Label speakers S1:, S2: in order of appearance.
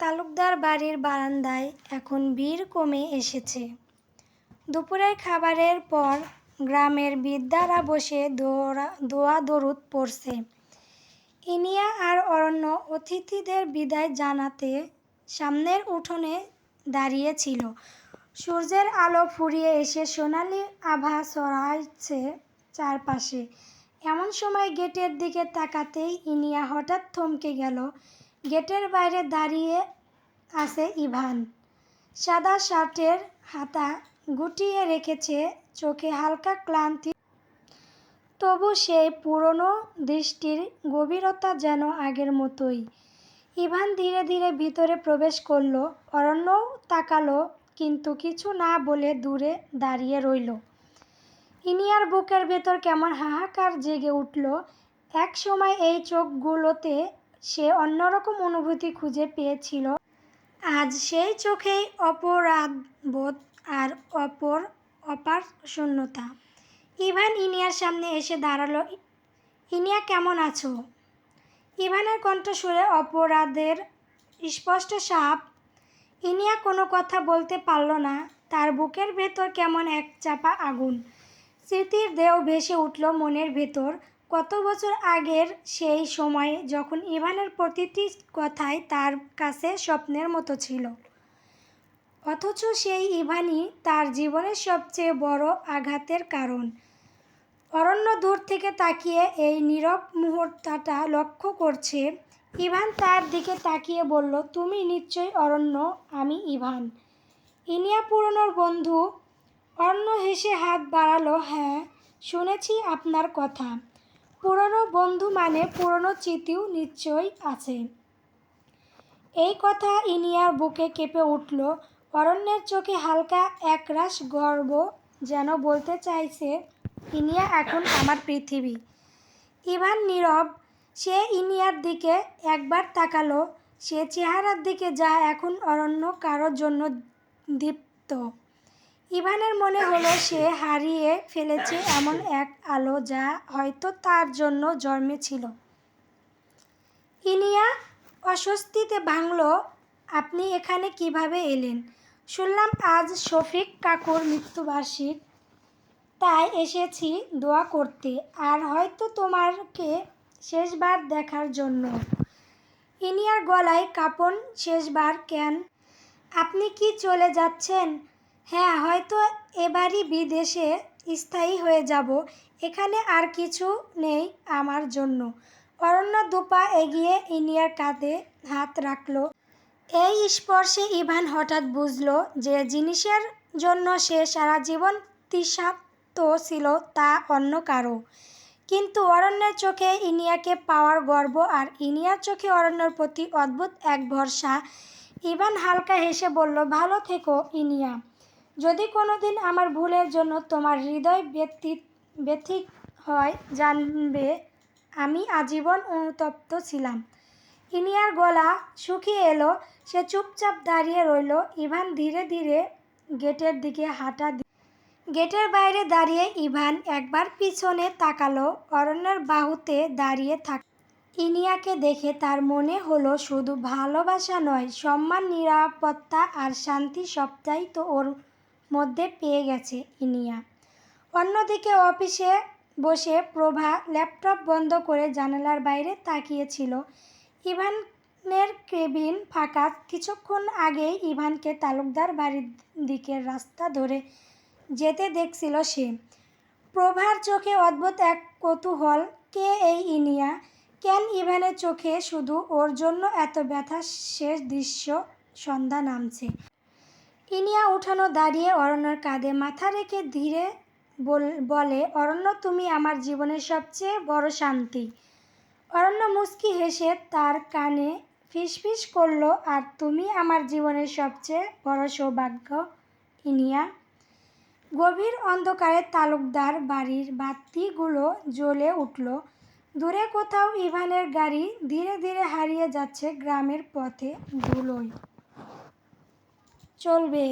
S1: তালুকদার বাড়ির বারান্দায় এখন ভিড় কমে এসেছে। দুপুরের খাবারের পর গ্রামের বিদ্যারা বসে দোয়া দরুদ পড়ছে। ইনিয়া আর অরণ্য অতিথিদের বিদায় জানাতে সামনের উঠোনে দাঁড়িয়েছিল। সূর্যের আলো ফুরিয়ে এসে সোনালি আভা ছড়াচ্ছে চারপাশে। এমন সময় গেটের দিকে তাকাতেই ইনিয়া হঠাৎ থমকে গেল। গেটের বাইরে দাঁড়িয়ে আছে ইভান। সাদা শার্টের হাতা গুটিয়ে রেখেছে চোখে হালকা ক্লান্তি। তবু সেই পুরনো দৃষ্টির গভীরতা যেন আগের মতোই। ইভান ধীরে ধীরে ভিতরে প্রবেশ করল অরণ্য তাকালো, কিন্তু কিছু না বলে দূরে দাঁড়িয়ে রইল। ইনিয়ার বুকের ভেতর কেমন হাহাকার জেগে উঠল। এক সময় এই চোখগুলোতে সে অন্যরকম অনুভূতি খুঁজে পেয়েছিল। আজ সেই চোখেই অপরাধবোধ আর অপর অপার শূন্যতা। ইভান ইনিয়ার সামনে এসে দাঁড়াল, ইনিয়া, কেমন আছো? ইভানের কণ্ঠ কণ্ঠস্বরে অপরাধের স্পষ্ট সাপ, ইনিয়া কোনো কথা বলতে পারল না। তার বুকের ভেতর কেমন এক চাপা আগুন। স্মৃতির দেহ ভেসে উঠল মনের ভেতর। কত বছর আগের সেই সময়ে যখন ইভানের প্রতিটি কথাই তার কাছে স্বপ্নের মতো ছিল? অথচ সেই ইভানই তার জীবনের সবচেয়ে বড় আঘাতের কারণ। অরণ্য দূর থেকে তাকিয়ে এই নীরব মুহূর্তটা লক্ষ্য করছে, ইভান তার দিকে তাকিয়ে বলল, তুমি নিশ্চয়ই অরণ্য, আমি ইভান। ইনিয়া পুরনোর বন্ধু। অরণ্য হেসে হাত বাড়ালো হ্যাঁ শুনেছি আপনার কথা। পুরনো বন্ধু মানে পুরনো স্মৃতিও নিশ্চয়ই আছে। এই কথা ইনিয়ার বুকে কেঁপে উঠল। অরণ্যের চোখে হালকা একরাশ গর্ব যেন বলতে চাইছে, ইনিয়া এখন আমার পৃথিবী। ইভান নীরব, সে ইনিয়ার দিকে একবার তাকালো। সে চেহারার দিকে যা এখন অরণ্য কারোর জন্য দীপ্ত। ইভানের মনে হলো সে হারিয়ে ফেলেছে এমন এক আলো যা হয়তো তার জন্য জন্মেছিল। ইনিয়া, অস্বস্তিতে ভাঙল, আপনি এখানে কীভাবে এলেন? শুনলাম আজ শফিক কাকুর মৃত্যুবার্ষিক। তাই এসেছি দোয়া করতে, আর হয়তো তোমাকে শেষবার দেখার জন্য। ইনিয়ার গলায় কাপন শেষবার কেন? আপনি কি চলে যাচ্ছেন? হ্যাঁ হয়তো এবারই বিদেশে স্থায়ী হয়ে যাব। এখানে আর কিছু নেই আমার জন্য। অরণ্য দুপা এগিয়ে ইনিয়ার কাঁধে হাত রাখল। এই স্পর্শে ইভান হঠাৎ বুঝলো যে জিনিসের জন্য সে সারা জীবন তৃষার্ত ছিল তা অন্য কারও। কিন্তু অরণ্যের চোখে ইনিয়াকে পাওয়ার গর্ব আর ইনিয়ার চোখে অরণ্যের প্রতি অদ্ভুত এক ভরসা। ইভান হালকা হেসে বলল, ভালো থেকো ইনিয়া। যদি কোনো দিন আমার ভুলের জন্য তোমার হৃদয় ব্যতীত ব্যথিক হয়, জানবে আমি আজীবন অনুতপ্ত ছিলাম। ইনিয়ার গলা শুকিয়ে এলো, সে চুপচাপ দাঁড়িয়ে রইল। ইভান ধীরে ধীরে গেটের দিকে হাঁটা গেটের বাইরে দাঁড়িয়ে ইভান একবার পিছনে তাকালো, অরণ্যের বাহুতে দাঁড়িয়ে থাক, ইনিয়াকে দেখে তার মনে হলো শুধু ভালোবাসা নয়, সম্মান, নিরাপত্তা আর শান্তি সবটাই তো ওর মধ্যে পেয়ে গেছে ইনিয়া। অন্যদিকে অফিসে বসে প্রভা ল্যাপটপ বন্ধ করে জানালার বাইরে তাকিয়েছিল। ইভানের কেবিন ফাঁকা। কিছুক্ষণ আগেই ইভানকে তালুকদার বাড়ির দিকের রাস্তা ধরে যেতে দেখছিল সে। প্রভার চোখে অদ্ভুত এক কৌতূহল। কে এই ইনিয়া? কেন ইভানের চোখে শুধু ওর জন্য এত ব্যথা শেষ দৃশ্য সন্ধ্যা নামছে? ইনিয়া উঠানো দাঁড়িয়ে অরণ্যর কাঁধে মাথা রেখে ধীরে বল- অরণ্য, তুমি আমার জীবনের সবচেয়ে বড় শান্তি। অরণ্য মুস্কি হেসে তার কানে ফিসফিস করল, আর তুমি আমার জীবনের সবচেয়ে বড় সৌভাগ্য, ইনিয়া। গভীর অন্ধকারে তালুকদার বাড়ির বাতিগুলো জ্বলে উঠল। দূরে কোথাও ইভানের গাড়ি ধীরে ধীরে হারিয়ে যাচ্ছে গ্রামের পথে ধুলোয় চলবে।